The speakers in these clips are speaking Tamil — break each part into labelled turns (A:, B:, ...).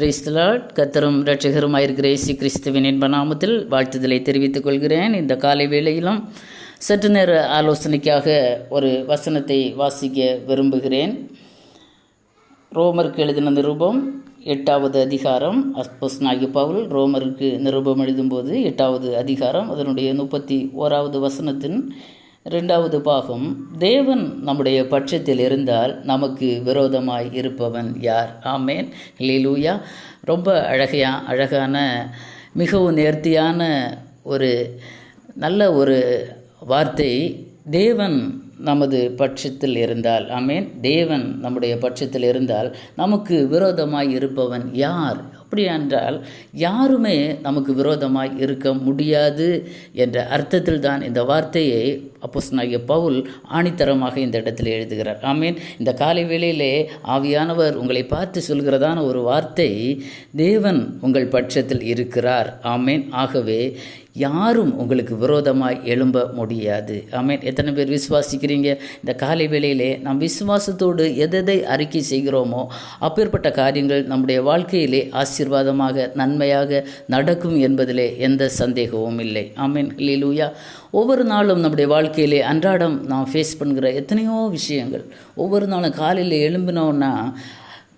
A: கிறிஸ்தலாட் கத்தரும் இரட்சகருமாயிருக்கிற இயேசு கிறிஸ்துவின் என்ப நாமத்தில் வாழ்த்துதலை தெரிவித்துக் கொள்கிறேன். இந்த காலை வேளையிலும் சற்று நேர ஆலோசனைக்காக ஒரு வசனத்தை வாசிக்க விரும்புகிறேன். ரோமருக்கு எழுதின நிருபம் எட்டாவது அதிகாரம். அஸ்போஸ் நாகி பவுல் ரோமருக்கு நிருபம் எழுதும்போது எட்டாவது அதிகாரம் அதனுடைய முப்பத்தி ஓராவது வசனத்தின் ரெண்டாவது பாகம் தேவன் நம்முடைய பட்சத்தில் இருந்தால் நமக்கு விரோதமாய் இருப்பவன் யார்? ஆமேன். லீலூயா ரொம்ப அழகையா அழகான மிகவும் நேர்த்தியான ஒரு நல்ல ஒரு வார்த்தை. தேவன் நமது பட்சத்தில் இருந்தால் ஆமேன். தேவன் நம்முடைய பட்சத்தில் இருந்தால் நமக்கு விரோதமாய் இருப்பவன் யார்? அப்படி என்றால் யாருமே நமக்கு விரோதமாய் இருக்க முடியாது என்ற அர்த்தத்தில் தான் இந்த வார்த்தையை அப்போஸ் நாகிய பவுல் ஆணித்தரமாக இந்த இடத்தில் எழுதுகிறார். ஆமீன். இந்த காலை வேளையிலே ஆவியானவர் உங்களை பார்த்து சொல்கிறதான ஒரு வார்த்தை தேவன் உங்கள் பட்சத்தில் இருக்கிறார். ஆமேன். ஆகவே யாரும் உங்களுக்கு விரோதமாக எழும்ப முடியாது. ஆமேன். எத்தனை பேர் விசுவாசிக்கிறீங்க? இந்த காலை வேளையிலே நாம் விசுவாசத்தோடு எதை அறிக்கை செய்கிறோமோ அப்பேற்பட்ட காரியங்கள் நம்முடைய வாழ்க்கையிலே ஆசீர்வாதமாக நன்மையாக நடக்கும் என்பதிலே எந்த சந்தேகமும் இல்லை. ஆமேன். லீலூயா ஒவ்வொரு நாளும் நம்முடைய வாழ்க்கையிலே அன்றாடம் நாம் ஃபேஸ் பண்ணுகிற எத்தனையோ விஷயங்கள். ஒவ்வொரு நாளும் காலையில் எழும்பினோன்னா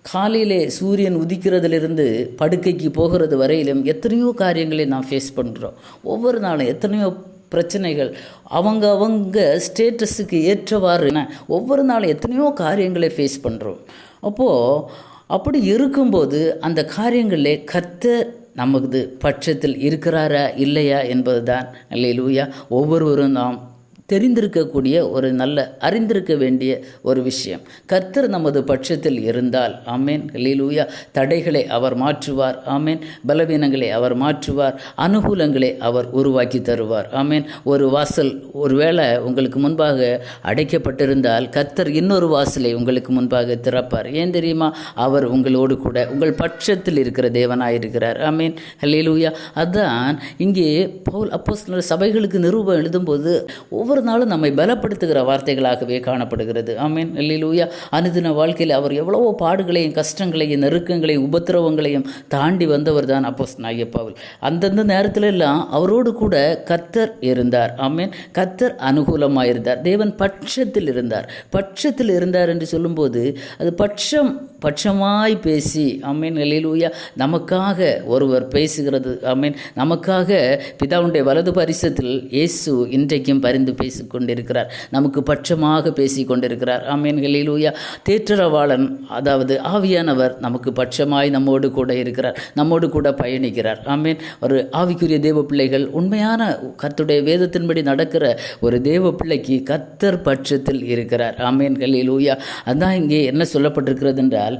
A: காலையிலே சூரியன் உதிக்கிறதுலேருந்து படுக்கைக்கு போகிறது வரையிலும் எத்தனையோ காரியங்களை நாம் ஃபேஸ் பண்ணுறோம் ஒவ்வொரு நாளும் எத்தனையோ பிரச்சனைகள் அவங்க அவங்க ஸ்டேட்டஸுக்கு ஏற்றவாறு ஒவ்வொரு நாளும் எத்தனையோ காரியங்களை ஃபேஸ் பண்ணுறோம் அப்போது அப்படி இருக்கும்போது அந்த காரியங்களில் கத்த நமது பட்சத்தில் இருக்கிறாரா இல்லையா என்பது தான் அல்லையிலூயா ஒவ்வொருவரும் நாம் தெரிந்திருக்கக்கூடிய ஒரு நல்ல அறிந்திருக்க வேண்டிய ஒரு விஷயம். கர்த்தர் நமது பட்சத்தில் இருந்தால் ஆமேன் லீலூயா தடைகளை அவர் மாற்றுவார் ஆமேன் பலவீனங்களை அவர் மாற்றுவார் அனுகூலங்களை அவர் உருவாக்கி தருவார் ஆமேன். ஒரு வாசல் ஒருவேளை உங்களுக்கு முன்பாக அடைக்கப்பட்டிருந்தால் கர்த்தர் இன்னொரு வாசலை உங்களுக்கு முன்பாக திறப்பார். ஏன் தெரியுமா? அவர் உங்களோடு கூட உங்கள் பட்சத்தில் இருக்கிற தேவனாயிருக்கிறார் ஆமீன் லீலூயா அதான் இங்கே பவுல் அப்போ சபைகளுக்கு நிரூபம் எழுதும்போது ஒவ்வொரு நாளும் நம்மை பலப்படுத்துகிற வார்த்தைகளாகவே காணப்படுகிறது. ஆமீன். இல்லையிலூயா அனுதின வாழ்க்கையில் அவர் எவ்வளவோ பாடுகளையும் கஷ்டங்களையும் நெருக்கங்களையும் உபத்திரவங்களையும் தாண்டி வந்தவர் தான் அப்போஸ் நாயப்பாவில் அந்தந்த நேரத்துல எல்லாம் அவரோடு கூட கத்தர் இருந்தார். ஆமீன். கத்தர் அனுகூலமாக இருந்தார் தேவன் பட்சத்தில் இருந்தார். பட்சத்தில் இருந்தார் என்று சொல்லும்போது அது பட்சம் பட்சமாய் பேசி அம்மீன் எல்லையிலூயா நமக்காக ஒருவர் பேசுகிறது. அம்மீன் நமக்காக பிதாவுடைய வலது பரிசத்தில் இயேசு இன்றைக்கும் பரிந்து பேசி கொண்டிருக்கிறார் நமக்கு பட்சமாக பேசி கொண்டிருக்கிறார் அம்மீன் ஊயா தேற்றரவாளன் அதாவது ஆவியானவர் நமக்கு பட்சமாய் நம்மோடு கூட இருக்கிறார். நம்மோடு கூட பயணிக்கிறார். ஆமீன். ஒரு ஆவிக்குரிய தேவ பிள்ளைகள் உண்மையான கத்துடைய வேதத்தின்படி நடக்கிற ஒரு தேவ பிள்ளைக்கு கத்தர் பட்சத்தில் இருக்கிறார். ஆமீன்களில் ஊயா அதான் இங்கே என்ன சொல்லப்பட்டிருக்கிறது என்றால்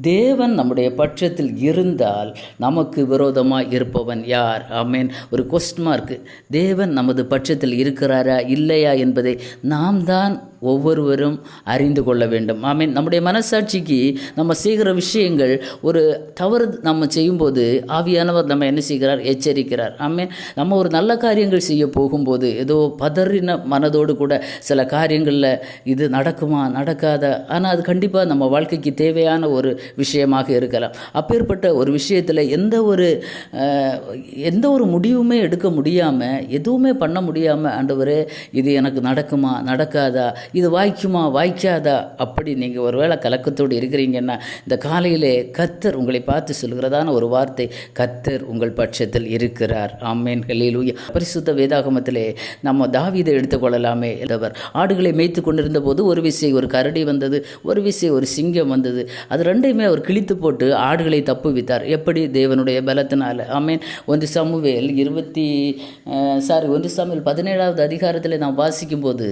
A: தேவன் நம்முடைய பட்சத்தில் இருந்தால் நமக்கு விரோதமாக இருப்பவன் யார்? ஆமேன். ஒரு கொஸ்ட் மார்க்கு தேவன் நமது பட்சத்தில் இருக்கிறாரா? இல்லையா என்பதை நாம் தான் ஒவ்வொருவரும் அறிந்து கொள்ள வேண்டும். ஐ மீன் நம்முடைய மனசாட்சிக்கு நம்ம செய்கிற விஷயங்கள் ஒரு தவறு நம்ம செய்யும்போது ஆவியானவர் நம்ம என்ன செய்கிறார்? எச்சரிக்கிறார். ஆமீன். நம்ம ஒரு நல்ல காரியங்கள் செய்ய போகும்போது ஏதோ பதறின மனதோடு கூட சில காரியங்களில் இது நடக்குமா? நடக்காதா? ஆனால் அது கண்டிப்பாக நம்ம வாழ்க்கைக்கு தேவையான ஒரு விஷயமாக இருக்கலாம். அப்பேற்பட்ட ஒரு விஷயத்தில் எந்த ஒரு எந்த ஒரு முடிவுமே எடுக்க முடியாமல் எதுவுமே பண்ண முடியாமல் ஆண்டவரே இது எனக்கு நடக்குமா? நடக்காதா? இது வாய்க்குமா வாய்க்காதா? அப்படி நீங்கள் ஒருவேளை கலக்கத்தோடு இருக்கிறீங்கன்னா இந்த காலையிலே கத்தர் உங்களை பார்த்து சொல்கிறதான ஒரு வார்த்தை கத்தர் உங்கள் பட்சத்தில் இருக்கிறார். ஆமேன். ஹலீலூயா பரிசுத்த வேதாகமத்திலே நம்ம தாவிதை எடுத்துக்கொள்ளலாமே என்றவர். ஆடுகளை மேய்த்து கொண்டிருந்த போது ஒரு விசை ஒரு கரடி வந்தது ஒரு விசை ஒரு சிங்கம் வந்தது. அது ரெண்டையுமே அவர் கிழித்து போட்டு ஆடுகளை தப்புவித்தார். எப்படி? தேவனுடைய பலத்தினால். ஆமேன். ஒன்று சமுவேல் இருபத்தி சாரி ஒன்று சமையல் பதினேழாவது அதிகாரத்தில் நாம் வாசிக்கும்போது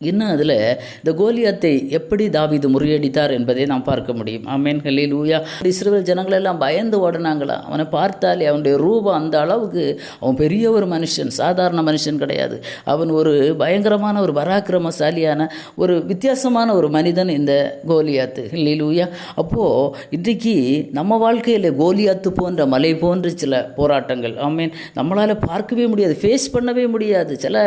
A: இன்னும் அதில் இந்த கோலியாத்தை எப்படி தாவிது முறியடித்தார் என்பதை நாம் பார்க்க முடியும். ஆமேன் லூயா இஸ்ரேல் ஜனங்களெல்லாம் பயந்து ஓடினாங்களா? அவனை பார்த்தாலே அவனுடைய ரூபம் அந்த அளவுக்கு அவன் பெரிய ஒரு மனுஷன் சாதாரண மனுஷன் கிடையாது. அவன் ஒரு பயங்கரமான ஒரு பராக்கிரமசாலியான ஒரு வித்தியாசமான ஒரு மனிதன் இந்த கோலியாத்து. ஹலில் லூயா அப்போது இன்றைக்கு நம்ம வாழ்க்கையில் கோலியாத்து போன்ற மலை போன்ற சில போராட்டங்கள். ஆமீன். நம்மளால் பார்க்கவே முடியாது ஃபேஸ் பண்ணவே முடியாது. சில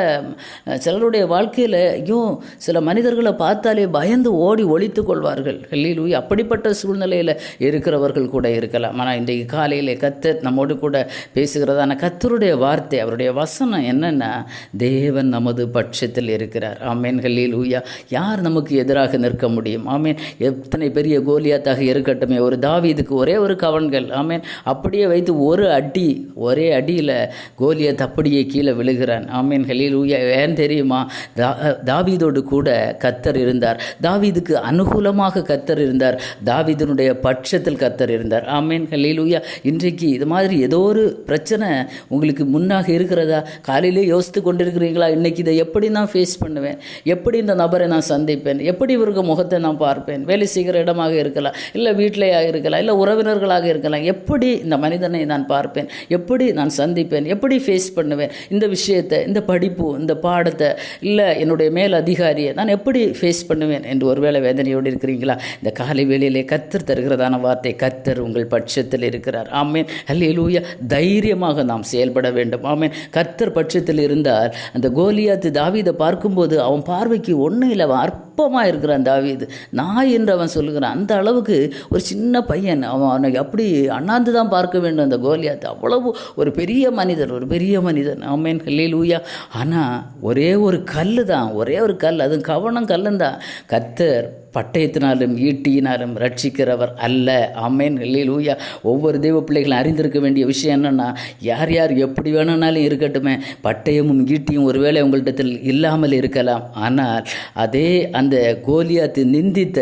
A: சிலருடைய வாழ்க்கையில் ஐயோ அதுவும் சில மனிதர்களை பார்த்தாலே பயந்து ஓடி ஒழித்து கொள்வார்கள். ஹல்லேலூயா. அப்படிப்பட்ட சூழ்நிலையில் இருக்கிறவர்கள் கூட இருக்கலாம். ஆனால் இன்றைக்கு காலையில் கத்தர் நம்மோடு கூட பேசுகிறதான கத்தருடைய வார்த்தை அவருடைய வசனம் என்னென்னா தேவன் நமது பட்சத்தில் இருக்கிறார். ஆமேன். ஹல்லேலூயா. யார் நமக்கு எதிராக நிற்க முடியும்? ஆமேன். எத்தனை பெரிய கோலியாத்தாக இருக்கட்டுமே. ஒரு தாவீதுக்கு ஒரே ஒரு கவன்கள். ஆமேன். அப்படியே வைத்து ஒரு அடி ஒரே அடியில் கோலியாத் அப்படியே கீழே விழுகிறான். ஆமேன். ஹல்லேலூயா. ஏன் தெரியுமா? தா தாவி தாவீதோடு கூட கத்தர் இருந்தார். தாவீதுக்கு அனுகூலமாக கத்தர் இருந்தார். தாவீதனுடைய பட்சத்தில் கத்தர் இருந்தார். ஆமேன். ஹல்லேலூயா. இன்றைக்கு இது மாதிரி ஏதோ ஒரு பிரச்சனை உங்களுக்கு முன்னாக இருக்கிறதா? காலையிலே யோசித்து கொண்டிருக்கிறீங்களா இன்றைக்கி இதை எப்படி நான் ஃபேஸ் பண்ணுவேன்? எப்படி இந்த நபரை நான் சந்திப்பேன்? எப்படி இவருக்கு முகத்தை நான் பார்ப்பேன்? வேலை செய்கிற இடமாக இருக்கலாம். இல்லை வீட்டிலேயாக இருக்கலாம். இல்லை உறவினர்களாக இருக்கலாம். எப்படி இந்த மனிதனை நான் பார்ப்பேன்? எப்படி நான் சந்திப்பேன்? எப்படி ஃபேஸ் பண்ணுவேன்? இந்த விஷயத்தை இந்த படிப்பு இந்த பாடத்தை இல்லை என்னுடைய மேல் அதிகாரியை நான் எப்படி ஃபேஸ் பண்ணுவேன் என்று ஒருவேளை வேதனையோடு இருக்கிறீங்களா இந்த காலை வேளையிலே கத்தர் தருகிறதான வார்த்தை கத்தர் உங்கள் பட்சத்தில் இருக்கிறார். ஆமேன். அல்லேலூயா தைரியமாக நாம் செயல்பட வேண்டும். ஆமேன். கர்த்தர் பட்சத்தில் இருந்தால் அந்த கோலியாத்து தாவீதை பார்க்கும்போது அவன் பார்வைக்கு ஒன்றும் இல்லை. அவன் அப்பமாக இருக்கிறான் தாவீது. நாய் என்று அவன் சொல்லுகிறான். அந்த அளவுக்கு ஒரு சின்ன பையன். அவன் அவனை அப்படி அண்ணாந்து தான் பார்க்க வேண்டும் அந்த கோலியாத்து அவ்வளவு ஒரு பெரிய மனிதர் ஒரு பெரிய மனிதன். ஆமேன். ஊயா ஆனால் ஒரே ஒரு கல் தான் ஒரே ஒரு கல். அதுவும் கவனம் கல்லுந்தான். கத்தர் பட்டயத்தினாலும் ஈட்டியினாலும் ரட்சிக்கிறவர் அல்ல. ஆமேன். லூயா ஒவ்வொரு தெய்வ பிள்ளைகளும் அறிந்திருக்க வேண்டிய விஷயம் என்னென்னா யார் யார் எப்படி வேணும்னாலும் இருக்கட்டுமே பட்டயமும் ஈட்டியும் ஒருவேளை உங்களிடத்தில் இல்லாமல் இருக்கலாம். ஆனால் அதே அந்த கோலியாத்து நிந்தித்த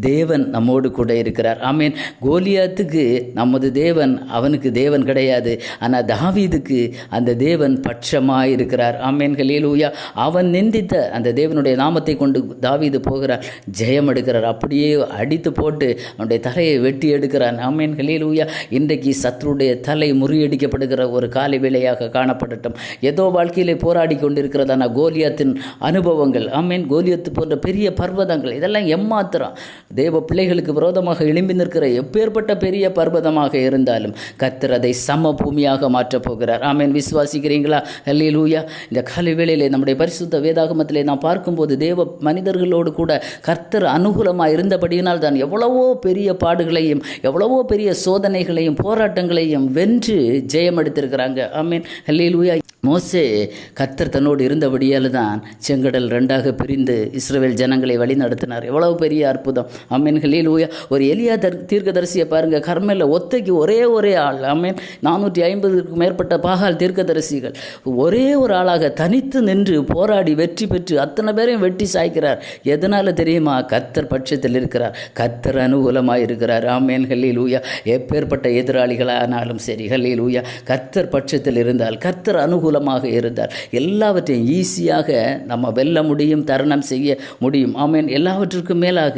A: தேவன் நம்மோடு கூட இருக்கிறார். ஆமேன். கோலியாத்துக்கு நமது தேவன் அவனுக்கு தேவன் கிடையாது. ஆனால் தாவீதுக்கு அந்த தேவன் பட்சமாக இருக்கிறார் ஆமேன். கலியலூயா அவன் நிந்தித்த அந்த தேவனுடைய நாமத்தை கொண்டு தாவீது போகிறார். ஜெயம் எடுக்கிறார் அப்படியே அடித்து போட்டு அவனுடைய தலையை வெட்டி எடுக்கிறார் ஆமேன் ஹலீலூயா இன்றைக்கு சத்ருடைய தலை முறியடிக்கப்படுகிற ஒரு காலை வேலையாக காணப்படட்டும். ஏதோ வாழ்க்கையிலே போராடி கொண்டிருக்கிறதான கோலியாத்தின் அனுபவங்கள். ஆமேன் கோலியத்து போன்ற பெரிய பர்வதங்கள். இதெல்லாம் எம்மாத்திரம். தேவ பிள்ளைகளுக்கு விரோதமாக எழும்பி நிற்கிற எப்பேற்பட்ட பெரிய பர்வதமாக இருந்தாலும் கத்தர் அதை சம பூமியாக மாற்றப் போகிறார். ஆமேன் விசுவாசிக்கிறீங்களா? ஹல்லேலூயா. இந்த காலை வேளையிலே நம்முடைய பரிசுத்த வேதாகமத்திலே நாம் பார்க்கும்போது தேவ மனிதர்களோடு கூட கர்த்தர் அனுகூலமாக இருந்தபடியினால் தான் எவ்வளவோ பெரிய பாடுகளையும் எவ்வளவோ பெரிய சோதனைகளையும் போராட்டங்களையும் வென்று ஜெயம் எடுத்திருக்கிறாங்க ஆமீன். ஹல்லேலூயா. மோசே கத்தர் தன்னோடு இருந்தபடியால் தான் செங்கடல் ரெண்டாக பிரிந்து இஸ்ரேல் ஜனங்களை வழி நடத்தினார் எவ்வளவு பெரிய அற்புதம். அம்மீன் ஹலீலூயா ஒரு எளியா தர் தீர்க்கதரிசியை பாருங்கள் கர்மேல ஒத்தைக்கு ஒரே ஒரே ஆள். அம்மீன் நானூற்றி ஐம்பதுக்கும் மேற்பட்ட பாகால் தீர்க்கதரிசிகள். ஒரே ஒரு ஆளாக தனித்து நின்று போராடி வெற்றி பெற்று அத்தனை பேரையும் வெட்டி சாய்க்கிறார். எதனால் தெரியுமா? கத்தர் பட்சத்தில் இருக்கிறார். கர்த்தர் அனுகூலமாக இருக்கிறார். ஆமேன். ஹல்லீலூயா. எப்பேற்பட்ட எதிராளிகளானாலும் சரி. ஹல்லீலூயா. கத்தர் பட்சத்தில் இருந்தால் கத்தர் கர்த்தர் அனுகூலமாக இருந்தார். எல்லாவற்றையும் ஈஸியாக நம்ம வெல்ல முடியும் தருணம் செய்ய முடியும். ஆமேன். எல்லாவற்றிற்கும் மேலாக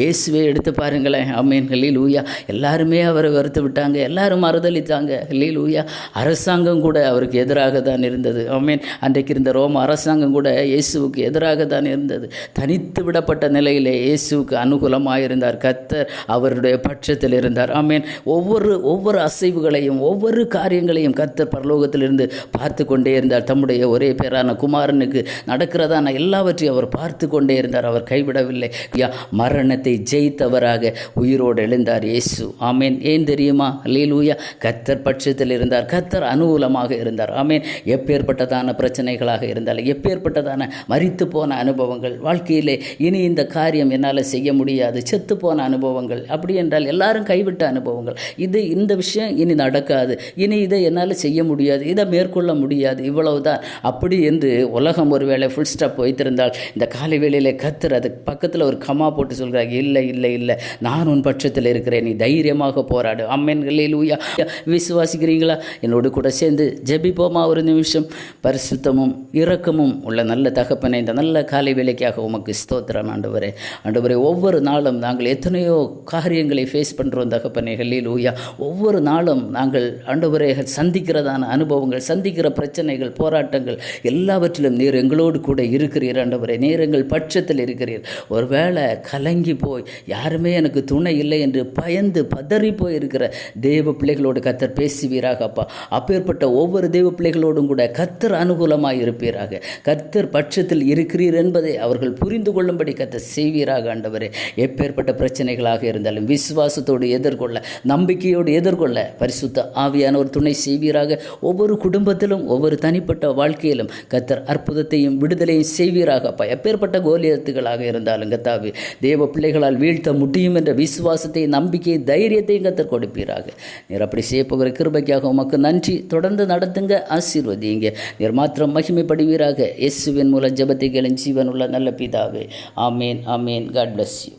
A: இயேசுவை எடுத்து பாருங்களேன். ஆமேன். ஹல்லீலூயா. எல்லாருமே அவரை வெறுத்து விட்டாங்க. எல்லாரும் மறுதளித்தாங்க ஹல்லீலூயா. அரசாங்கம் கூட அவருக்கு எதிராக தான் இருந்தது. ஆமீன். அன்றைக்கு இருந்த ரோம அரசாங்கம் கூட இயேசுவுக்கு எதிராக தான் இருந்தது. தனித்து விடப்பட்ட நிலையிலே இயேசுவுக்கு அனுகூலமாக இருந்தார் கத்தர் அவருடைய பட்சத்தில் இருந்தார். ஆமீன். ஒவ்வொரு ஒவ்வொரு அசைவுகளையும் ஒவ்வொரு காரியங்களையும் கத்தர் பரலோகத்திலிருந்து பார்த்து கொண்டே இருந்தார். தம்முடைய ஒரே பேரான குமாரனுக்கு நடக்கிறதான எல்லாவற்றையும் அவர் பார்த்து கொண்டே இருந்தார். அவர் கைவிடவில்லை. யா மரணத்தை ஜெயித்தவராக உயிரோடு எழுந்தார் இயேசு. ஆமேன். ஏன் தெரியுமா? லீலூயா கத்தர் பட்சத்தில் இருந்தார். கத்தர் அனுகூலமாக இருந்தார். ஆமேன். எப்பேற்பட்டதான பிரச்சனைகளாக இருந்தாலும் எப்பேற்பட்டதான மறித்து போன அனுபவங்கள் வாழ்க்கையிலே இனி இந்த காரியம் என்னால் செய்ய முடியாது. செத்து போன அனுபவங்கள் அப்படி என்றால் எல்லாரும் கைவிட்ட அனுபவங்கள். இது இந்த விஷயம் இனி நடக்காது. இனி இதை என்னால் செய்ய முடியாது. இதை மேற்கொள்ள முடியாது. இவ்வளவுதான். அப்படி என்று உலகம் ஒருவேளை ஃபுல் ஸ்டாப் வைத்திருந்தால் இந்த காலை வேளையிலே கத்துற அதுக்கு பக்கத்தில் ஒரு கமா போட்டு சொல்கிறாங்க இல்லை இல்லை இல்லை நான் உன் பட்சத்தில் இருக்கிறேன் நீ தைரியமாக போராடு. அம்மன்களில் ஊயா விசுவாசிக்கிறீங்களா? என்னோடு கூட சேர்ந்து ஜெபிப்போமா ஒரு நிமிஷம். பரிசுத்தமும் இரக்கமும் உள்ள நல்ல தகப்பனை இந்த நல்ல காலை வேலைக்காக உமக்கு ஸ்தோத்திரம் ஆண்டவரே. ஆண்டவரே ஒவ்வொரு நாளும் நாங்கள் எத்தனையோ காரியங்களை ஃபேஸ் பண்ணுறோம் தகப்பனை ஹல்லில் ஊயா ஒவ்வொரு நாளும் நாங்கள் ஆண்டவரே சந்திக்கிறதான அனுபவங்கள் சந்திக்கிற பிரச்சனை பிரச்சனைகள் போராட்டங்கள் எல்லாவற்றிலும் நீர் எங்களோடு கூட இருக்கிறீர் ஆண்டவரே. நீர் எங்கள் பட்சத்தில் இருக்கிறீர். ஒருவேளை கலங்கி போய் யாருமே எனக்கு துணை இல்லை என்று பயந்து பதறி போய் இருக்கிற தேவ பிள்ளைகளோடு கத்தர் பேசுவீராக அப்பா. அப்பேற்பட்ட ஒவ்வொரு தேவ பிள்ளைகளோடும் கூட கத்தர் அனுகூலமாக இருப்பீராக. கத்தர் பட்சத்தில் இருக்கிறீர் என்பதை அவர்கள் புரிந்து கொள்ளும்படி கத்தர் செய்வீராக ஆண்டவரே. எப்பேற்பட்ட பிரச்சனைகளாக இருந்தாலும் விசுவாசத்தோடு எதிர்கொள்ள நம்பிக்கையோடு எதிர்கொள்ள பரிசுத்த ஆவியானவர் துணை செய்வீராக. ஒவ்வொரு குடும்பத்திலும் ஒவ்வொரு தனிப்பட்ட வாழ்க்கையிலும் கத்தர் அற்புதத்தையும் விடுதலையும் செய்வீராக பயப்பேற்பட்ட எப்பேற்பட்ட கோலியத்துகளாக இருந்தாலும் கத்தாவே தேவ பிள்ளைகளால் வீழ்த்த முடியும் என்ற விசுவாசத்தை நம்பிக்கையை தைரியத்தையும் கத்தர் கொடுப்பீராக. நீர் அப்படி செய்யப்போகிற கிருபைக்காக உமக்கு நன்றி. தொடர்ந்து நடத்துங்க ஆசீர்வதிங்க நீர் மாத்திரம் மகிமைப்படுவீராக. இயேசுவின் மூலம் ஜெபத்தை கேளும் ஜீவனுள்ள நல்ல பிதாவே. ஆமேன் ஆமேன். God bless you